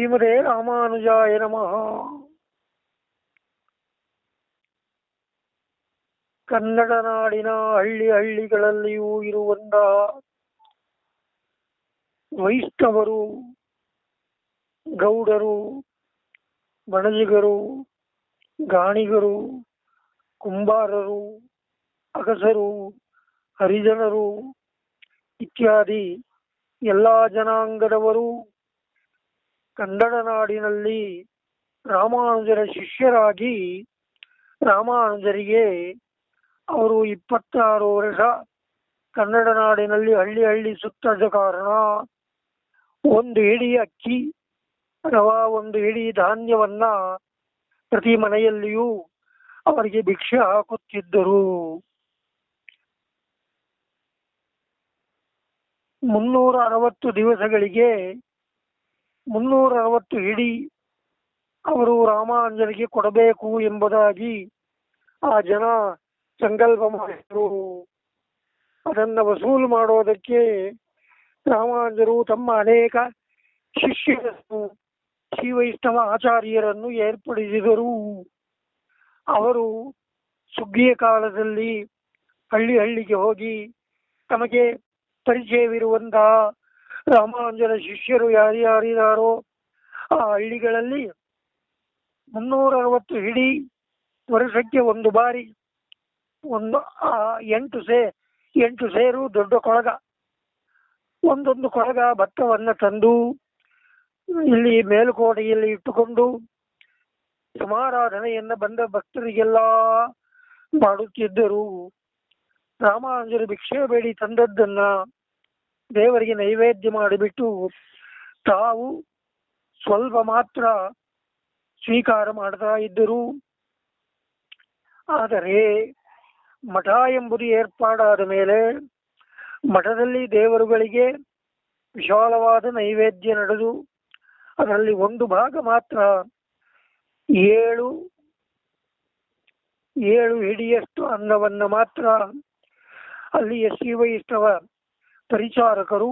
ಶ್ರೀಮದೇ ರಾಮಾನುಜಾಯ ನಮಃ. ಕನ್ನಡ ನಾಡಿನ ಹಳ್ಳಿ ಹಳ್ಳಿಗಳಲ್ಲಿಯೂ ಇರುವಂತಹ ವೈಷ್ಣವರು, ಗೌಡರು, ಬಣಜಿಗರು, ಗಾಣಿಗರು, ಕುಂಬಾರರು, ಅಗಸರು, ಹರಿಜನರು ಇತ್ಯಾದಿ ಎಲ್ಲ ಜನಾಂಗದವರು ಕನ್ನಡ ನಾಡಿನಲ್ಲಿ ರಾಮಾನುಜರ ಶಿಷ್ಯರಾಗಿ ರಾಮಾನುಜರಿಗೆ ಅವರು ಇಪ್ಪತ್ತಾರು ವರ್ಷ ಕನ್ನಡ ನಾಡಿನಲ್ಲಿ ಹಳ್ಳಿ ಹಳ್ಳಿ ಸುತ್ತದ ಕಾರಣ ಒಂದು ಹಿಡಿ ಅಕ್ಕಿ ಅಥವಾ ಒಂದು ಹಿಡಿ ಧಾನ್ಯವನ್ನ ಪ್ರತಿ ಮನೆಯಲ್ಲಿಯೂ ಅವರಿಗೆ ಭಿಕ್ಷೆ ಹಾಕುತ್ತಿದ್ದರು. ಮುನ್ನೂರ ಅರವತ್ತು ದಿವಸಗಳಿಗೆ ಮುನ್ನೂರ ಅರವತ್ತು ಇಡಿ ಅವರು ರಾಮಾಂಜನಿಗೆ ಕೊಡಬೇಕು ಎಂಬುದಾಗಿ ಆ ಜನ ಸಂಕಲ್ಪ ಮಾಡಿದರು. ಅದನ್ನ ವಸೂಲು ಮಾಡೋದಕ್ಕೆ ರಾಮಾಂಜರು ತಮ್ಮ ಅನೇಕ ಶಿಷ್ಯರನ್ನು ಶ್ರೀ ಆಚಾರ್ಯರನ್ನು ಏರ್ಪಡಿಸಿದರು. ಅವರು ಸುಗ್ಗಿಯ ಕಾಲದಲ್ಲಿ ಹಳ್ಳಿ ಹಳ್ಳಿಗೆ ಹೋಗಿ ತಮಗೆ ಪರಿಚಯವಿರುವಂತಹ ರಾಮಾನುಜರ ಶಿಷ್ಯರು ಯಾರ್ಯಾರಿದಾರೋ ಆ ಹಳ್ಳಿಗಳಲ್ಲಿ ಮುನ್ನೂರ ಅರವತ್ತು ಹಿಡಿ ವರ್ಷಕ್ಕೆ ಒಂದು ಬಾರಿ, ಒಂದು ಎಂಟು ಸೇ, ಎಂಟು ಸೇರು ದೊಡ್ಡ ಕೊಳಗ. ಒಂದೊಂದು ಕೊಳಗ ಭತ್ತವನ್ನು ತಂದು ಇಲ್ಲಿ ಮೇಲುಕೋಟೆಯಲ್ಲಿ ಇಟ್ಟುಕೊಂಡು ಸಮಾರಾಧನೆಯನ್ನ ಬಂದ ಭಕ್ತರಿಗೆಲ್ಲ ಮಾಡುತ್ತಿದ್ದರು. ರಾಮಾನುಜರು ಭಿಕ್ಷೆ ಬೇಡಿ ತಂದದ್ದನ್ನ ದೇವರಿಗೆ ನೈವೇದ್ಯ ಮಾಡಿಬಿಟ್ಟು ತಾವು ಸ್ವಲ್ಪ ಮಾತ್ರ ಸ್ವೀಕಾರ ಮಾಡ್ತಾ ಇದ್ದರು. ಆದರೆ ಮಠ ಎಂಬುದು ಏರ್ಪಾಡಾದ ಮೇಲೆ ಮಠದಲ್ಲಿ ದೇವರುಗಳಿಗೆ ವಿಶಾಲವಾದ ನೈವೇದ್ಯ ನಡೆದು ಅದರಲ್ಲಿ ಒಂದು ಭಾಗ ಮಾತ್ರ ಏಳು ಏಳು ಹಿಡಿಯಷ್ಟು ಅನ್ನವನ್ನು ಮಾತ್ರ ಅಲ್ಲಿಯ ಶ್ರೀ ವೈಷ್ಣವ ಪರಿಚಾರಕರು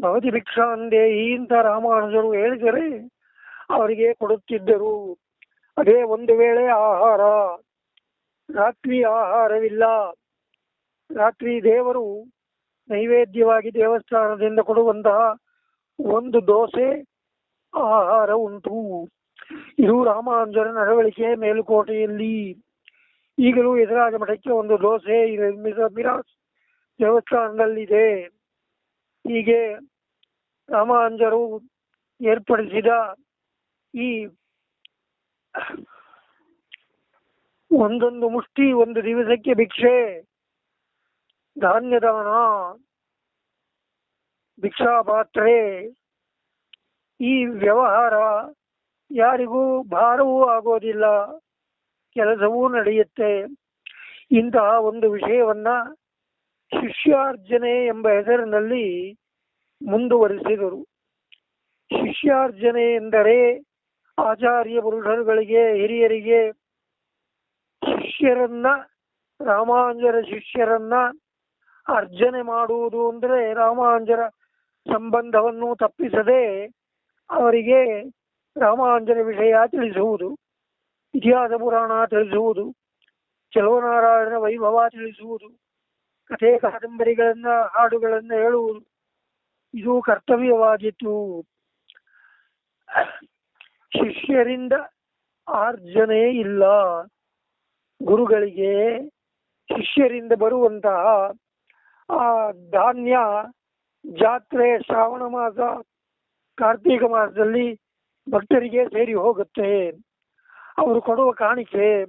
ಭವತಿ ಭಿಕ್ಷಾಂದೇ ಅಂತ ರಾಮಾನುಜರು ಹೇಳಿದರೆ ಅವರಿಗೆ ಕೊಡುತ್ತಿದ್ದರು. ಅದೇ ಒಂದು ವೇಳೆ ಆಹಾರ. ರಾತ್ರಿ ಆಹಾರವಿಲ್ಲ. ರಾತ್ರಿ ದೇವರು ನೈವೇದ್ಯವಾಗಿ ದೇವಸ್ಥಾನದಿಂದ ಕೊಡುವಂತಹ ಒಂದು ದೋಸೆ, ಆಹಾರ ಉಂಟು. ಇದು ರಾಮಾನುಜರ ನಡವಳಿಕೆ ಮೇಲುಕೋಟೆಯಲ್ಲಿ ಈಗಲೂ ಎದುರಾಜ ಮಠಕ್ಕೆ ಒಂದು ದೋಸೆ ಮಿರಾಸ್ ದೇವಸ್ಥಾನದಲ್ಲಿದೆ ಹೀಗೆ ರಾಮಾನುಜರು ಏರ್ಪಡಿಸಿದ ಈ ಒಂದೊಂದು ಮುಷ್ಟಿ ಒಂದು ದಿವಸಕ್ಕೆ ಭಿಕ್ಷೆ, ಧಾನ್ಯದಾನ, ಭಿಕ್ಷಾಪಾತ್ರೆ, ಈ ವ್ಯವಹಾರ ಯಾರಿಗೂ ಭಾರವೂ ಆಗೋದಿಲ್ಲ. ಕೆಲಸವೂ ನಡೆಯುತ್ತೆ. ಇಂತಹ ಒಂದು ವಿಷಯವನ್ನ ಶಿಷ್ಯಾರ್ಜನೆ ಎಂಬ ಹೆಸರಿನಲ್ಲಿ ಮುಂದುವರಿಸಿದರು. ಶಿಷ್ಯಾರ್ಜನೆ ಎಂದರೆ ಆಚಾರ್ಯ ಪುರುಷರುಗಳಿಗೆ ಹಿರಿಯರಿಗೆ, ಶಿಷ್ಯರನ್ನ ರಾಮಾಂಜರ ಶಿಷ್ಯರನ್ನ ಅರ್ಜನೆ ಮಾಡುವುದು ಅಂದರೆ ರಾಮಾಂಜರ ಸಂಬಂಧವನ್ನು ತಪ್ಪಿಸದೆ ಅವರಿಗೆ ರಾಮಾಂಜನ ವಿಷಯ ತಿಳಿಸುವುದು, ಇತಿಹಾಸ ಪುರಾಣ ತಿಳಿಸುವುದು ಚಲೋನಾರಾಯಣ ವೈಭವ ತಿಳಿಸುವುದು. ಕಥೆ ಕಾದಂಬರಿಗಳನ್ನ, ಹಾಡುಗಳನ್ನ ಹೇಳುವುದು ಇದು ಕರ್ತವ್ಯವಾಗಿತ್ತು. ಶಿಷ್ಯರಿಂದ ಆರ್ಜನೆ ಇಲ್ಲ. ಗುರುಗಳಿಗೆ ಶಿಷ್ಯರಿಂದ ಬರುವಂತಹ ಆ ಧಾನ್ಯ ಜಾತ್ರೆ, ಶ್ರಾವಣ ಮಾಸ, ಕಾರ್ತೀಕ ಮಾಸದಲ್ಲಿ ಭಕ್ತರಿಗೆ ಸೇರಿ ಹೋಗುತ್ತೆ. ಅವರು ಕೊಡುವ ಕಾಣಿಕೆ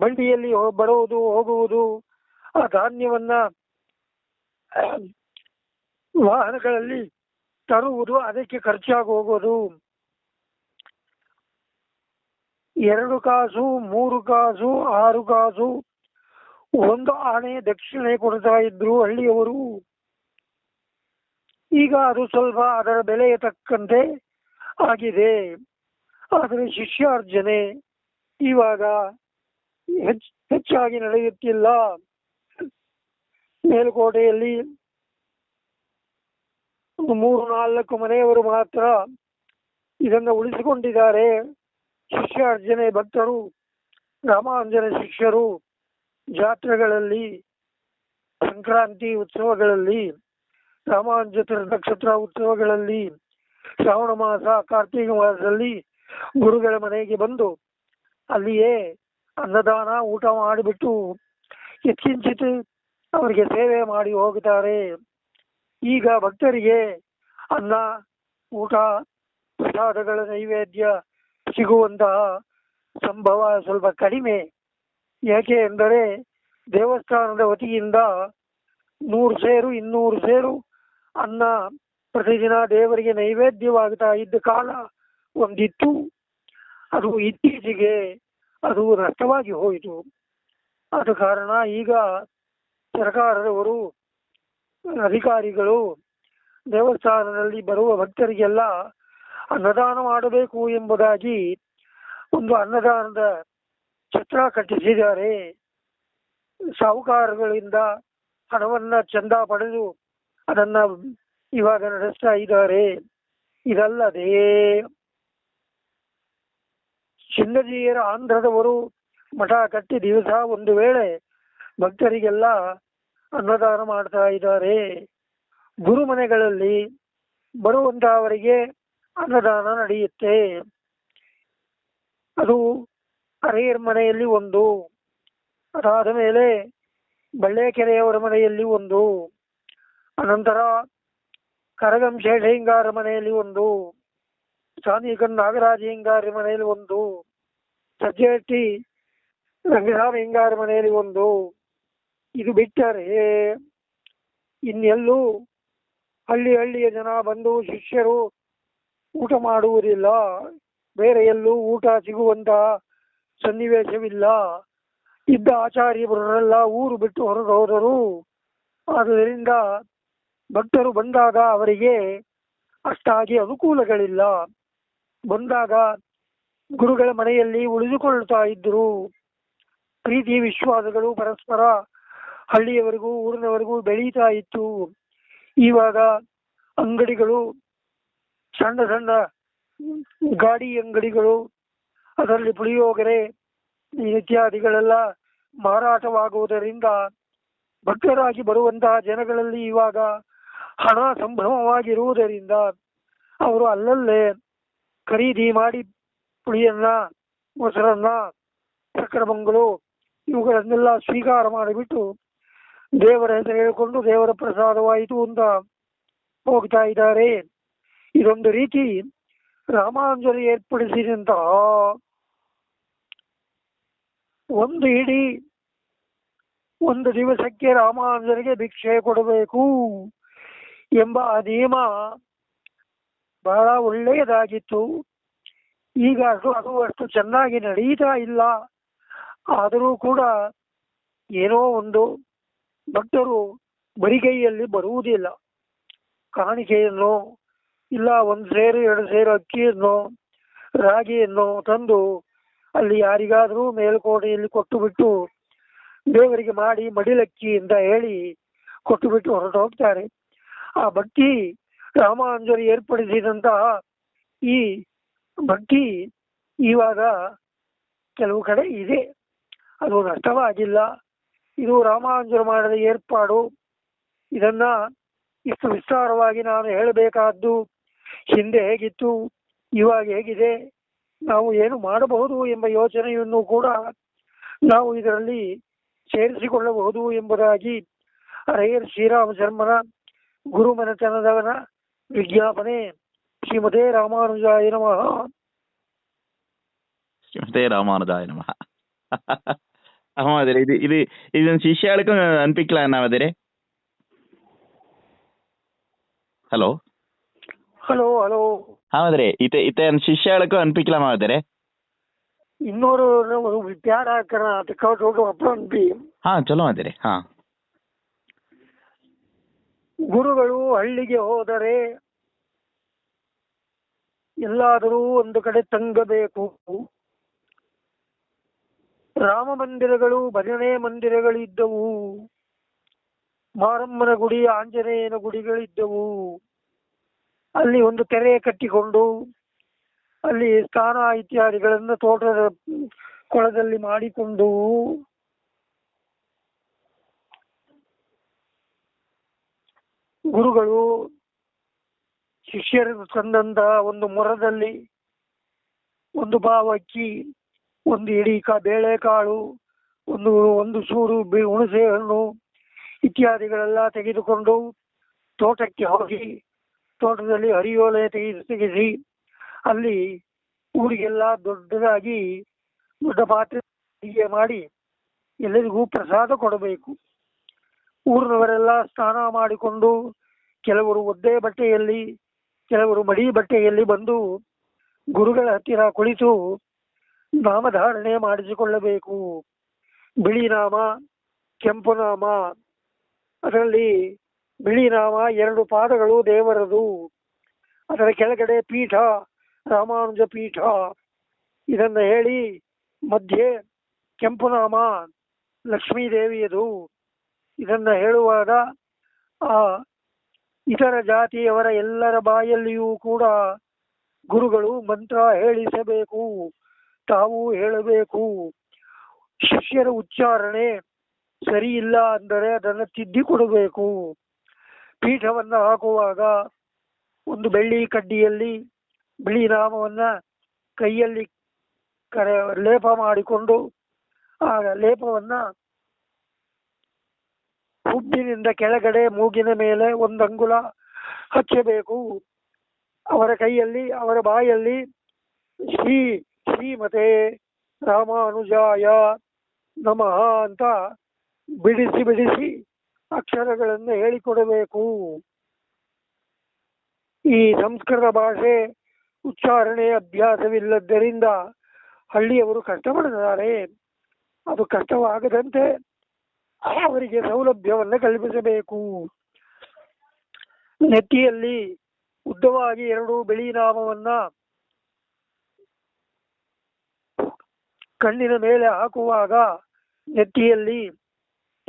ಬಂಡಿಯಲ್ಲಿ ಬರುವುದು, ಹೋಗುವುದು ಆ ಧಾನ್ಯವನ್ನ ವಾಹನಗಳಲ್ಲಿ ತರುವುದು, ಅದಕ್ಕೆ ಖರ್ಚಾಗಿ ಹೋಗೋದು. ಎರಡು ಕಾಸು, ಮೂರು ಕಾಸು, ಆರು ಕಾಸು, ಒಂದು ಆಣೆ ದಕ್ಷಿಣೆ ಕೊಡ್ತಾ ಇದ್ರು ಹಳ್ಳಿಯವರು. ಈಗ ಅದು ಸ್ವಲ್ಪ ಅದರ ಬೆಲೆಯ ತಕ್ಕಂತೆ ಆಗಿದೆ. ಆದರೆ ಶಿಷ್ಯಾರ್ಜನೆ ಇವಾಗ ಹೆಚ್ಚ್, ಹೆಚ್ಚಾಗಿ ನಡೆಯುತ್ತಿಲ್ಲ. ಮೇಲುಕೋಟೆಯಲ್ಲಿ ಮೂರು ನಾಲ್ಕು ಮನೆಯವರು ಮಾತ್ರ ಇದನ್ನು ಉಳಿಸಿಕೊಂಡಿದ್ದಾರೆ. ಶಿಷ್ಯಾರ್ಜನೆ ಭಕ್ತರು, ರಾಮಾಂಜನ ಶಿಷ್ಯರು, ಜಾತ್ರೆಗಳಲ್ಲಿ, ಸಂಕ್ರಾಂತಿ ಉತ್ಸವಗಳಲ್ಲಿ ರಾಮಾಂಜ ನಕ್ಷತ್ರ ಉತ್ಸವಗಳಲ್ಲಿ, ಶ್ರಾವಣ ಮಾಸ, ಕಾರ್ತೀಕ ಮಾಸದಲ್ಲಿ ಗುರುಗಳ ಮನೆಗೆ ಬಂದು ಅಲ್ಲಿಯೇ ಅನ್ನದಾನ ಊಟ ಮಾಡಿಬಿಟ್ಟು, ಯತ್ಕಿಂಚಿತ್ ಅವರಿಗೆ ಸೇವೆ ಮಾಡಿ ಹೋಗುತ್ತಾರೆ ಈಗ ಭಕ್ತರಿಗೆ ಅನ್ನ, ಊಟ, ಪ್ರಸಾದಗಳ ನೈವೇದ್ಯ ಸಿಗುವಂತಹ ಸಂಭವ ಸ್ವಲ್ಪ ಕಡಿಮೆ. ಯಾಕೆ ಎಂದರೆ ದೇವಸ್ಥಾನದ ವತಿಯಿಂದ ನೂರು ಸೇರು, ಇನ್ನೂರು ಸೇರು ಅನ್ನ ಪ್ರತಿದಿನ ದೇವರಿಗೆ ನೈವೇದ್ಯವಾಗುತ್ತಾ ಇದ್ದ ಕಾಲ ಒಂದಿತ್ತು. ಅದು ಇತ್ತೀಚೆಗೆ ಅದು ನಷ್ಟವಾಗಿ ಹೋಯಿತು. ಆದ ಕಾರಣ ಈಗ ಸರ್ಕಾರದವರು, ಅಧಿಕಾರಿಗಳು ದೇವಸ್ಥಾನದಲ್ಲಿ ಬರುವ ಭಕ್ತರಿಗೆಲ್ಲ ಅನ್ನದಾನ ಮಾಡಬೇಕು ಎಂಬುದಾಗಿ ಒಂದು ಅನ್ನದಾನದ ಛತ್ರ ಕಟ್ಟಿಸಿದ್ದಾರೆ. ಸಾಹುಕಾರಗಳಿಂದ ಹಣವನ್ನ ಚಂದ ಪಡೆದು ಅದನ್ನ ಇವಾಗ ನಡೆಸ್ತಾ ಇದ್ದಾರೆ. ಇದಲ್ಲದೆ ಚಿನ್ನಜೀಯರ ಆಂಧ್ರದವರು ಮಠ ಕಟ್ಟಿ ದಿವಸ ಒಂದು ವೇಳೆ ಭಕ್ತರಿಗೆಲ್ಲ ಅನ್ನದಾನ ಮಾಡ್ತಾ ಇದ್ದಾರೆ. ಗುರುಮನೆಗಳಲ್ಲಿ ಬರುವಂತಹವರಿಗೆ ಅನ್ನದಾನ ನಡೆಯುತ್ತೆ. ಅದು ಹರೆಯರ್ ಮನೆಯಲ್ಲಿ ಒಂದು, ಅದಾದ ಮೇಲೆ ಬಳ್ಳೇಕೆರೆಯವರ ಮನೆಯಲ್ಲಿ ಒಂದು, ಅನಂತರ ಕರಗಂ ಶೇಷಯ್ಯಂಗಾರ ಮನೆಯಲ್ಲಿ ಒಂದು ಸಾನಿಕನ್ ನಾಗರಾಜ ಹಿಂಗಾರ ಮನೆಯಲ್ಲಿ ಒಂದು ಸಜ್ಜೆಟ್ಟಿ ರಂಗರಾಮ ಹಿಂಗಾರ ಮನೆಯಲ್ಲಿ ಒಂದು ಇದು ಬಿಟ್ಟರೆ ಇನ್ನೆಲ್ಲೂ ಹಳ್ಳಿ ಹಳ್ಳಿಯ ಜನ ಬಂದು ಶಿಷ್ಯರು ಊಟ ಮಾಡುವುದಿಲ್ಲ. ಬೇರೆ ಎಲ್ಲೂ ಊಟ ಸಿಗುವಂತಹ ಸನ್ನಿವೇಶವಿಲ್ಲ. ಇದ್ದ ಆಚಾರ್ಯರನ್ನೆಲ್ಲ ಊರು ಬಿಟ್ಟು ಹೊರಗೆ ಹೋದರು. ಆದ್ದರಿಂದ ಭಕ್ತರು ಬಂದಾಗ ಅವರಿಗೆ ಅಷ್ಟಾಗಿ ಅನುಕೂಲಗಳಿಲ್ಲ. ಬಂದಾಗ ಗುರುಗಳ ಮನೆಯಲ್ಲಿ ಉಳಿದುಕೊಳ್ತಾ ಇದ್ದರು. ಪ್ರೀತಿ ವಿಶ್ವಾಸಗಳು ಪರಸ್ಪರ ಹಳ್ಳಿಯವರೆಗೂ, ಊರಿನವರೆಗೂ ಬೆಳೀತಾ ಇತ್ತು. ಇವಾಗ ಅಂಗಡಿಗಳು, ಸಣ್ಣ ಸಣ್ಣ ಗಾಡಿ ಅಂಗಡಿಗಳು, ಅದರಲ್ಲಿ ಪುಳಿಯೋಗರೆ ಇತ್ಯಾದಿಗಳೆಲ್ಲ ಮಾರಾಟವಾಗುವುದರಿಂದ ಭಕ್ತರಾಗಿ ಬರುವಂತಹ ಜನಗಳಲ್ಲಿ ಇವಾಗ ಹಣ ಸಂಭ್ರಮವಾಗಿರುವುದರಿಂದ ಅವರು ಅಲ್ಲಲ್ಲೇ ಖರೀದಿ ಮಾಡಿ ಪುಳಿಯನ್ನ, ಮೊಸರನ್ನ, ಸಕ್ಕರೆ ಇವುಗಳನ್ನೆಲ್ಲ ಸ್ವೀಕಾರ ಮಾಡಿಬಿಟ್ಟು ದೇವರ ಹೆಸರು ಹೇಳಿಕೊಂಡು ದೇವರ ಪ್ರಸಾದವಾಯಿತು ಅಂತ ಹೋಗ್ತಾ ಇದ್ದಾರೆ. ಇದೊಂದು ರೀತಿ ರಾಮಾಂಜಲಿ ಏರ್ಪಡಿಸಿದಂತಹ ಒಂದು ಇಡೀ ಒಂದು ದಿವಸಕ್ಕೆ ರಾಮಾಂಜನಿಗೆ ಭಿಕ್ಷೆ ಕೊಡಬೇಕು ಎಂಬ ನಿಯಮ ಬಹಳ ಒಳ್ಳೆಯದಾಗಿತ್ತು. ಈಗ ಅದು ಅಷ್ಟು ಚೆನ್ನಾಗಿ ನಡೀತಾ ಇಲ್ಲ. ಆದರೂ ಕೂಡ ಏನೋ ಒಂದು ಭಕ್ತರು ಬರಿಗೈಯಲ್ಲಿ ಬರುವುದಿಲ್ಲ. ಕಾಣಿಕೆಯನ್ನು ಇಲ್ಲ, ಒಂದು ಸೇರು, ಎರಡು ಸೇರು ಅಕ್ಕಿಯನ್ನು, ರಾಗಿಯನ್ನು ತಂದು ಅಲ್ಲಿ ಯಾರಿಗಾದರೂ ಮೇಲುಕೋಟೆಯಲ್ಲಿ ಕೊಟ್ಟು ಬಿಟ್ಟು ದೇವರಿಗೆ ಮಾಡಿ ಮಡಿಲಕ್ಕಿ ಅಂತ ಹೇಳಿ ಕೊಟ್ಟು ಬಿಟ್ಟು ಹೊರಟು ಹೋಗ್ತಾರೆ ಆ ಭಕ್ತಿ ರಾಮಾಂಜಲಿ ಏರ್ಪಡಿಸಿದಂತಹ ಈ ಭಕ್ತಿ ಇವಾಗ ಕೆಲವು ಕಡೆ ಇದೆ. ಅದು ನಷ್ಟವಾಗಿಲ್ಲ. ಇದು ರಾಮಾನುಜರು ಮಾಡಿದ ಏರ್ಪಾಡು. ಇದನ್ನ ಇಷ್ಟು ವಿಸ್ತಾರವಾಗಿ ನಾನು ಹೇಳಬೇಕಾದ್ದು, ಹಿಂದೆ ಹೇಗಿತ್ತು, ಇವಾಗ ಹೇಗಿದೆ, ನಾವು ಏನು ಮಾಡಬಹುದು ಎಂಬ ಯೋಚನೆಯನ್ನು ಕೂಡ ನಾವು ಇದರಲ್ಲಿ ಸೇರಿಸಿಕೊಳ್ಳಬಹುದು ಎಂಬುದಾಗಿ ಅರೆಯರ್ ಶ್ರೀರಾಮ ಶರ್ಮನ ಗುರುಮನೆತನದವನ ವಿಜ್ಞಾಪನೆ. ಶ್ರೀಮತೆ ರಾಮಾನುಜಾಯ ನಮಃ. ಶ್ರೀಮತೇ ರಾಮಾನುಜಾಯ ನಮಃ. ಹಾಂ ಅದೇ ರೀ ಇದು ಇದು ಇದೊಂದು ಶಿಷ್ಯಾಳಕ ಅನ್ಪಿಕ್ಲಾನ ಇದೆ ರೀ ಹಲೋ ಹಲೋ ಹಲೋ ಹಾಂ ಅದೇ ರೀ ಇತ ಇತರ ಶಿಷ್ಯಾಳಕ ಅನ್ಪಿಕ್ಲಾನ್ ಅದ ರೀ ಇನ್ನೂರು ವಿದ್ಯಾಡಾಕರ ತಕ್ಕೊಳಗೆ ವಾಪಾ ಅನ್ಪಿ ಹಾಂ ಚಲೋ ಅದೇ ರೀ ಗುರುಗಳು ಹಳ್ಳಿಗೆ ಹೋದರೆ ಎಲ್ಲಾದರೂ ಒಂದು ಕಡೆ ತಂಗಬೇಕು ರಾಮ ಮಂದಿರಗಳು, ಭಜನೆ ಮಂದಿರಗಳಿದ್ದವು. ಮಾರಮ್ಮನ ಗುಡಿ, ಆಂಜನೇಯನ ಗುಡಿಗಳಿದ್ದವು. ಅಲ್ಲಿ ಒಂದು ತೆರೆ ಕಟ್ಟಿಕೊಂಡು, ಅಲ್ಲಿ ಸ್ನಾನ ಇತ್ಯಾದಿಗಳನ್ನು ತೋಟದ ಕೊಳದಲ್ಲಿ ಮಾಡಿಕೊಂಡು, ಗುರುಗಳು, ಶಿಷ್ಯರನ್ನು ತಂದಂತಹ ಒಂದು ಮೊರದಲ್ಲಿ ಒಂದು ಭಾವ ಅಕ್ಕಿ ಒಂದು ಇಡೀ ಕಾ ಬೇಳೆಕಾಳು ಒಂದು ಒಂದು ಸೂರು ಹುಣಸೆ ಹಣ್ಣು ಇತ್ಯಾದಿಗಳೆಲ್ಲ ತೆಗೆದುಕೊಂಡು ತೋಟಕ್ಕೆ ಹೋಗಿ ತೋಟದಲ್ಲಿ ಹರಿಯೋಲೆ ತೆಗೆದು ತೆಗೆಸಿ ಅಲ್ಲಿ ಊರಿಗೆಲ್ಲ ದೊಡ್ಡದಾಗಿ ದೊಡ್ಡ ಪಾತ್ರೆ ಅಡಿಗೆ ಮಾಡಿ ಎಲ್ಲರಿಗೂ ಪ್ರಸಾದ ಕೊಡಬೇಕು. ಊರಿನವರೆಲ್ಲ ಸ್ನಾನ ಮಾಡಿಕೊಂಡು ಕೆಲವರು ಒದ್ದೆ ಬಟ್ಟೆಯಲ್ಲಿ, ಕೆಲವರು ಮಡಿ ಬಟ್ಟೆಯಲ್ಲಿ ಬಂದು ಗುರುಗಳ ಹತ್ತಿರ ಕುಳಿತು ನಾಮಧಾರಣೆ ಮಾಡಿಸಿಕೊಳ್ಳಬೇಕು. ಬಿಳಿ ನಾಮ ಕೆಂಪು ನಾಮ ಅದರಲ್ಲಿ ಬಿಳಿ ನಾಮ ಎರಡು ಪಾದಗಳು ದೇವರದು. ಅದರ ಕೆಳಗಡೆ ಪೀಠ, ರಾಮಾನುಜ ಪೀಠ. ಇದನ್ನು ಹೇಳಿ ಮಧ್ಯೆ ಕೆಂಪು ನಾಮ ಲಕ್ಷ್ಮೀ ದೇವಿಯದು ಇದನ್ನು ಹೇಳುವಾಗ ಆ ಇತರ ಜಾತಿಯವರ ಎಲ್ಲರ ಬಾಯಲ್ಲಿಯೂ ಕೂಡ ಗುರುಗಳು ಮಂತ್ರ ಹೇಳಿಸಬೇಕು. ತಾವು ಹೇಳಬೇಕು. ಶಿಷ್ಯರ ಉಚ್ಚಾರಣೆ ಸರಿ ಇಲ್ಲ ಅಂದರೆ ಅದನ್ನು ತಿದ್ದಿ ಕೊಡಬೇಕು. ಪೀಠವನ್ನು ಹಾಕುವಾಗ ಒಂದು ಬೆಳ್ಳಿ ಕಡ್ಡಿಯಲ್ಲಿ ಬಿಳಿ ನಾಮವನ್ನ ಕೈಯಲ್ಲಿ ಕರೆ ಲೇಪ ಮಾಡಿಕೊಂಡು ಆ ಲೇಪವನ್ನ ಹುಬ್ಬಿನಿಂದ ಕೆಳಗಡೆ ಮೂಗಿನ ಮೇಲೆ ಒಂದು ಅಂಗುಲ ಹಚ್ಚಬೇಕು. ಅವರ ಕೈಯಲ್ಲಿ, ಅವರ ಬಾಯಲ್ಲಿ ಶ್ರೀ ಶ್ರೀಮತೆ ರಾಮಾನುಜಾಯ ನಮಃ ಅಂತ ಬಿಡಿಸಿ ಬಿಡಿಸಿ ಅಕ್ಷರಗಳನ್ನು ಹೇಳಿಕೊಡಬೇಕು. ಈ ಸಂಸ್ಕೃತ ಭಾಷೆ ಉಚ್ಚಾರಣೆ ಅಭ್ಯಾಸವಿಲ್ಲದ್ದರಿಂದ ಹಳ್ಳಿಯವರು ಕಷ್ಟಪಡುತ್ತಾರೆ. ಅದು ಕಷ್ಟವಾಗದಂತೆ ಅವರಿಗೆ ಸೌಲಭ್ಯವನ್ನು ಕಲ್ಪಿಸಬೇಕು. ನೆತ್ತಿಯಲ್ಲಿ ಉದ್ದವಾಗಿ ಎರಡು ಬಿಳಿ ನಾಮವನ್ನ ಕಣ್ಣಿನ ಮೇಲೆ ಹಾಕುವಾಗ ನೆತ್ತಿಯಲ್ಲಿ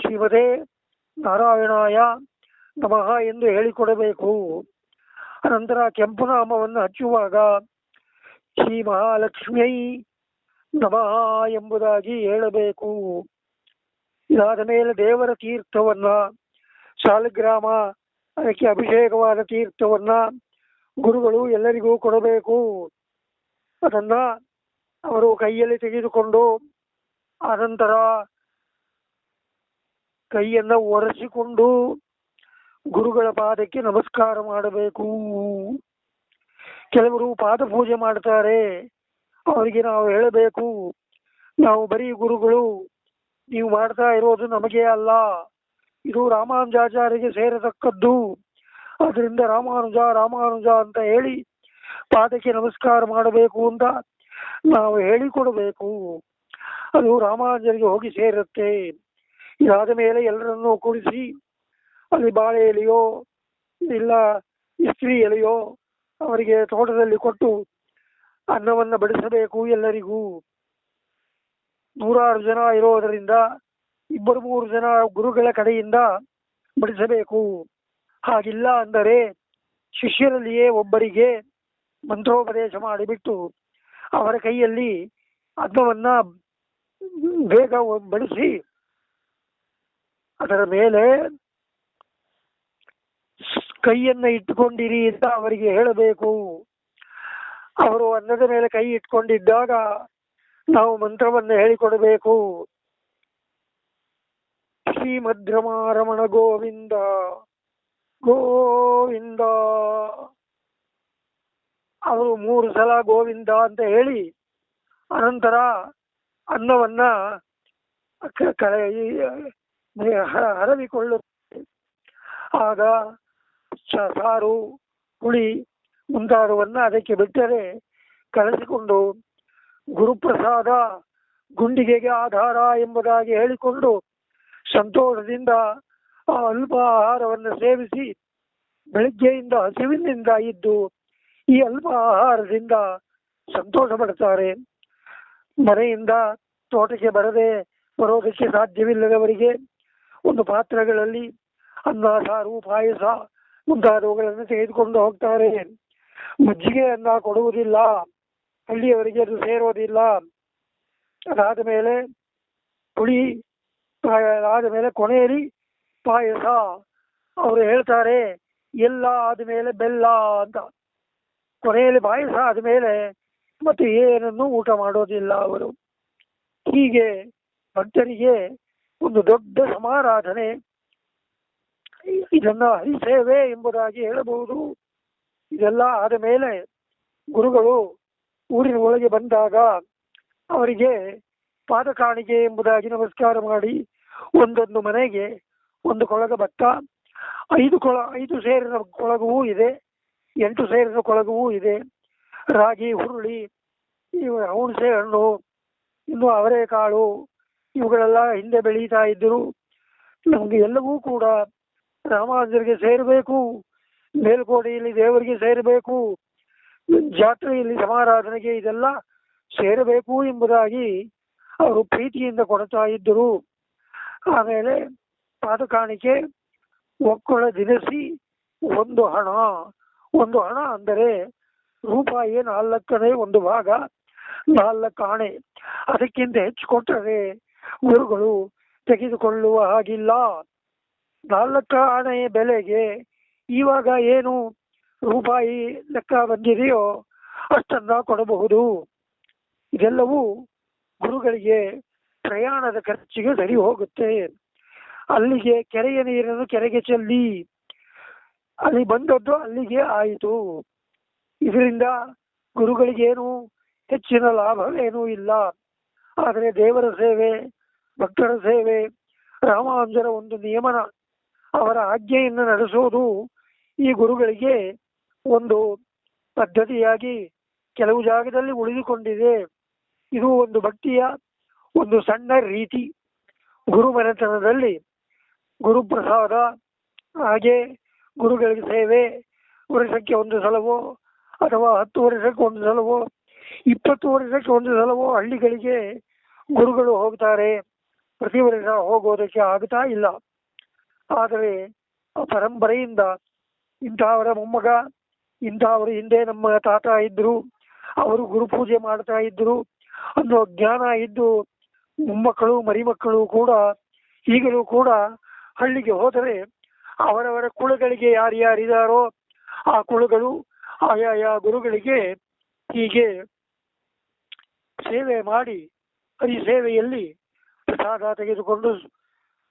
ಶಿವದೇ ನಾರಾಯಣಾಯ ನಮಃ ಎಂದು ಹೇಳಿಕೊಡಬೇಕು. ಅನಂತರ ಕೆಂಪುನಾಮವನ್ನು ಹಚ್ಚುವಾಗ, ಶ್ರೀ ಮಹಾಲಕ್ಷ್ಮಿಯೈ ನಮಃ ಎಂಬುದಾಗಿ ಹೇಳಬೇಕು. ಇದಾದ ಮೇಲೆ ದೇವರ ತೀರ್ಥವನ್ನ, ಶಾಲಗ್ರಾಮ, ಅದಕ್ಕೆ ಅಭಿಷೇಕವಾದ ತೀರ್ಥವನ್ನ ಗುರುಗಳು ಎಲ್ಲರಿಗೂ ಕೊಡಬೇಕು. ಅದನ್ನ ಅವರು ಕೈಯಲ್ಲಿ ತೆಗೆದುಕೊಂಡು ಆನಂತರ ಕೈಯನ್ನ ಒರೆಸಿಕೊಂಡು ಗುರುಗಳ ಪಾದಕ್ಕೆ ನಮಸ್ಕಾರ ಮಾಡಬೇಕು. ಕೆಲವರು ಪಾದ ಪೂಜೆ ಮಾಡ್ತಾರೆ. ಅವರಿಗೆ ನಾವು ಹೇಳಬೇಕು, ನಾವು ಬರೀ ಗುರುಗಳು, ನೀವು ಮಾಡ್ತಾ ಇರೋದು ನಮಗೆ ಅಲ್ಲ. ಇದು ರಾಮಾನುಜಾಚಾರ್ಯರಿಗೆ ಸೇರತಕ್ಕದ್ದು. ಅದರಿಂದ ರಾಮಾನುಜ ರಾಮಾನುಜ ಅಂತ ಹೇಳಿ ಪಾದಕ್ಕೆ ನಮಸ್ಕಾರ ಮಾಡಬೇಕು ಅಂತ ನಾವು ಹೇಳಿಕೊಡಬೇಕು. ಅದು ರಾಮಾನುಜರಿಗೆ ಹೋಗಿ ಸೇರುತ್ತೆ. ಇದಾದ ಮೇಲೆ ಎಲ್ಲರನ್ನೂ ಕೂಡಿಸಿ, ಅಲ್ಲಿ ಬಾಳೆ ಎಲೆಯೋ, ಇಲ್ಲ ಇಸ್ತ್ರಿ ಎಲೆಯೋ ಅವರಿಗೆ ತೋಟದಲ್ಲಿ ಕೊಟ್ಟು ಅನ್ನವನ್ನು ಬಡಿಸಬೇಕು ಎಲ್ಲರಿಗೂ. ನೂರಾರು ಜನ ಇರೋದರಿಂದ ಇಬ್ಬರು ಮೂರು ಜನ ಗುರುಗಳ ಕಡೆಯಿಂದ ಬಡಿಸಬೇಕು. ಹಾಗಿಲ್ಲ ಅಂದರೆ ಶಿಷ್ಯರಲ್ಲಿಯೇ ಒಬ್ಬರಿಗೆ ಮಂತ್ರೋಪದೇಶ ಮಾಡಿಬಿಟ್ಟು ಅವರ ಕೈಯಲ್ಲಿ ಅದ್ಮವನ್ನ ಬೇಗ ಬಡಿಸಿ ಅದರ ಮೇಲೆ ಕೈಯನ್ನ ಇಟ್ಕೊಂಡಿರಿ ಅಂತ ಅವರಿಗೆ ಹೇಳಬೇಕು. ಅವರು ಅನ್ನದ ಮೇಲೆ ಕೈ ಇಟ್ಕೊಂಡಿದ್ದಾಗ ನಾವು ಮಂತ್ರವನ್ನ ಹೇಳಿಕೊಡಬೇಕು. ಶ್ರೀಮದ್ರಮಾರಮಣ ಗೋವಿಂದ ಗೋವಿಂದ. ಅವರು ಮೂರು ಸಲ ಗೋವಿಂದ ಅಂತ ಹೇಳಿ, ಅನಂತರ ಅನ್ನವನ್ನ ಹರವಿಕೊಳ್ಳುತ್ತೆ ಆಗ ಸಾರು, ಹುಳಿ ಮುಂತಾದವನ್ನ ಅದಕ್ಕೆ ಬಿಟ್ಟರೆ ಕಳಿಸಿಕೊಂಡು ಗುರುಪ್ರಸಾದ ಗುಂಡಿಗೆಗೆ ಆಧಾರ ಎಂಬುದಾಗಿ ಹೇಳಿಕೊಂಡು ಸಂತೋಷದಿಂದ ಆ ಅಲ್ಪ ಆಹಾರವನ್ನು ಸೇವಿಸಿ ಬೆಳಗ್ಗೆಯಿಂದ ಹಸಿವಿನಿಂದ ಇದ್ದು ಈ ಅಲ್ಪ ಆಹಾರದಿಂದ ಸಂತೋಷ ಪಡ್ತಾರೆ ಮನೆಯಿಂದ ತೋಟಕ್ಕೆ ಬರದೆ ಬರೋದಕ್ಕೆ ಸಾಧ್ಯವಿಲ್ಲದವರಿಗೆ ಒಂದು ಪಾತ್ರಗಳಲ್ಲಿ ಅನ್ನ ಸಾರು ಪಾಯಸ ಮುಂತಾದವುಗಳನ್ನು ತೆಗೆದುಕೊಂಡು ಹೋಗ್ತಾರೆ ಮಜ್ಜಿಗೆಯನ್ನ ಕೊಡುವುದಿಲ್ಲ ಹಳ್ಳಿಯವರಿಗೆ ಅದು ಸೇರೋದಿಲ್ಲ ಅದಾದ ಮೇಲೆ ಹುಳಿ ಅದಾದ ಮೇಲೆ ಕೊನೆಯಲ್ಲಿ ಪಾಯಸ ಅವರು ಹೇಳ್ತಾರೆ ಎಲ್ಲ ಆದಮೇಲೆ ಬೆಲ್ಲ ಅಂತ ಕೊನೆಯಲ್ಲಿ ಪಾಯಸ ಆದಮೇಲೆ ಮತ್ತು ಏನನ್ನು ಊಟ ಮಾಡೋದಿಲ್ಲ ಅವರು. ಹೀಗೆ ಭಕ್ತರಿಗೆ ಒಂದು ದೊಡ್ಡ ಸಮಾರಾಧನೆ. ಇದನ್ನ ಹರಿಸೇವೆ ಎಂಬುದಾಗಿ ಹೇಳಬಹುದು. ಇದೆಲ್ಲ ಆದ ಮೇಲೆ ಗುರುಗಳು ಊರಿನ ಒಳಗೆ ಬಂದಾಗ ಅವರಿಗೆ ಪಾದ ಕಾಣಿಕೆ ಎಂಬುದಾಗಿ ನಮಸ್ಕಾರ ಮಾಡಿ, ಒಂದೊಂದು ಮನೆಗೆ ಒಂದು ಕೊಳಗ ಭತ್ತ, ಐದು ಕೊಳ, ಐದು ಸೇರಿನ ಕೊಳಗವೂ ಇದೆ. ಎಂಟು ಸೇರಿನ ಕೊಳಗವೂ ಇದೆ. ರಾಗಿ, ಹುರುಳಿ, ಇವು ಹುಣಸೆ ಹಣ್ಣು, ಇನ್ನು ಅವರೆಕಾಳು, ಇವುಗಳೆಲ್ಲ ಹಿಂದೆ ಬೆಳೀತಾ ಇದ್ದರು. ನಮಗೆ ಎಲ್ಲವೂ ಕೂಡ ರಾಮಾನುಜರಿಗೆ ಸೇರಬೇಕು, ಮೇಲ್ಕೋಟೆಯಲ್ಲಿ ದೇವರಿಗೆ ಸೇರಬೇಕು, ಜಾತ್ರೆಯಲ್ಲಿ ಸಮಾರಾಧನೆಗೆ ಇದೆಲ್ಲ ಸೇರಬೇಕು ಎಂಬುದಾಗಿ ಅವರು ಪ್ರೀತಿಯಿಂದ ಕೊಡ್ತಾ ಇದ್ದರು. ಆಮೇಲೆ ಪಾದಕಾಣಿಕೆ ಒಕ್ಕಳ ದಿನಸಿ ಒಂದು ಹಣ. ಒಂದು ಹಣ ಅಂದರೆ ರೂಪಾಯಿ ನಾಲ್ಕನೇ ಒಂದು ಭಾಗ, ನಾಲ್ಕು ಆಣೆ. ಅದಕ್ಕಿಂತ ಹೆಚ್ಚು ಕೊಟ್ಟರೆ ಗುರುಗಳು ತೆಗೆದುಕೊಳ್ಳುವ ಹಾಗಿಲ್ಲ. ನಾಲ್ಕು ಆಣೆ ಬೆಲೆಗೆ ಇವಾಗ ಏನು ರೂಪಾಯಿ ಲೆಕ್ಕ ಬಂದಿದೆಯೋ ಅಷ್ಟನ್ನ ಕೊಡಬಹುದು. ಇದೆಲ್ಲವೂ ಗುರುಗಳಿಗೆ ಪ್ರಯಾಣದ ಖರ್ಚಿಗೆ ಸರಿ ಹೋಗುತ್ತೆ. ಅಲ್ಲಿಗೆ ಕೆರೆಯ ನೀರನ್ನು ಕೆರೆಗೆ ಚೆಲ್ಲಿ. ಅಲ್ಲಿ ಬಂದದ್ದು ಅಲ್ಲಿಗೆ ಆಯಿತು. ಇದರಿಂದ ಗುರುಗಳಿಗೇನು ಹೆಚ್ಚಿನ ಲಾಭವೇನೂ ಇಲ್ಲ. ಆದರೆ ದೇವರ ಸೇವೆ, ಭಕ್ತರ ಸೇವೆ, ರಾಮಾನುಜರ ಒಂದು ನಿಯಮನ, ಅವರ ಆಜ್ಞೆಯನ್ನು ನಡೆಸೋದು ಈ ಗುರುಗಳಿಗೆ ಒಂದು ಪದ್ಧತಿಯಾಗಿ ಕೆಲವು ಜಾಗದಲ್ಲಿ ಉಳಿದುಕೊಂಡಿದೆ. ಇದು ಒಂದು ಭಕ್ತಿಯ ಒಂದು ಸಣ್ಣ ರೀತಿ. ಗುರುಮನೆತನದಲ್ಲಿ ಗುರುಪ್ರಸಾದ ಹಾಗೆ ಗುರುಗಳಿಗೆ ಸೇವೆ, ವರ್ಷಕ್ಕೆ ಒಂದು ಸಲವೋ ಅಥವಾ ಹತ್ತು ವರ್ಷಕ್ಕೆ ಒಂದು ಸಲವೋ, ಇಪ್ಪತ್ತು ವರ್ಷಕ್ಕೆ ಒಂದು ಸಲವೋ ಹಳ್ಳಿಗಳಿಗೆ ಗುರುಗಳು ಹೋಗ್ತಾರೆ. ಪ್ರತಿ ವರ್ಷ ಹೋಗೋದಕ್ಕೆ ಆಗ್ತಾ ಇಲ್ಲ. ಆದರೆ ಆ ಪರಂಪರೆಯಿಂದ ಇಂಥವರ ಮೊಮ್ಮಗ, ಇಂಥವರು ಹಿಂದೆ ನಮ್ಮ ತಾತ ಇದ್ರು ಅವರು ಗುರುಪೂಜೆ ಮಾಡ್ತಾ ಇದ್ರು ಅನ್ನೋ ಜ್ಞಾನ ಇದ್ದು ಮೊಮ್ಮಕ್ಕಳು, ಮರಿಮಕ್ಕಳು ಕೂಡ ಈಗಲೂ ಕೂಡ ಹಳ್ಳಿಗೆ ಹೋದರೆ ಅವರವರ ಕುಳಗಳಿಗೆ ಯಾರು ಯಾರಿದಾರೋ ಆ ಕುಳಗಳು ಆಯಾಯ ಗುರುಗಳಿಗೆ ಹೀಗೆ ಸೇವೆ ಮಾಡಿ, ಈ ಸೇವೆಯಲ್ಲಿ ಪ್ರಸಾದ ತೆಗೆದುಕೊಂಡು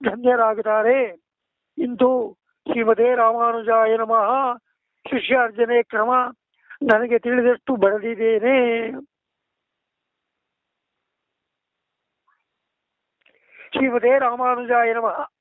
ಧನ್ಯರಾಗುತ್ತಾರೆ. ಇಂದು ಶ್ರೀಮದೇ ರಾಮಾನುಜಾಯ ನಮಃ. ಶಿಷ್ಯಾರ್ಜನೆ ಕ್ರಮ ನನಗೆ ತಿಳಿದಷ್ಟು ಬರೆದಿದ್ದೇನೆ ಶ್ರೀಮದೇ ರಾಮಾನುಜಾಯ ನಮಃ.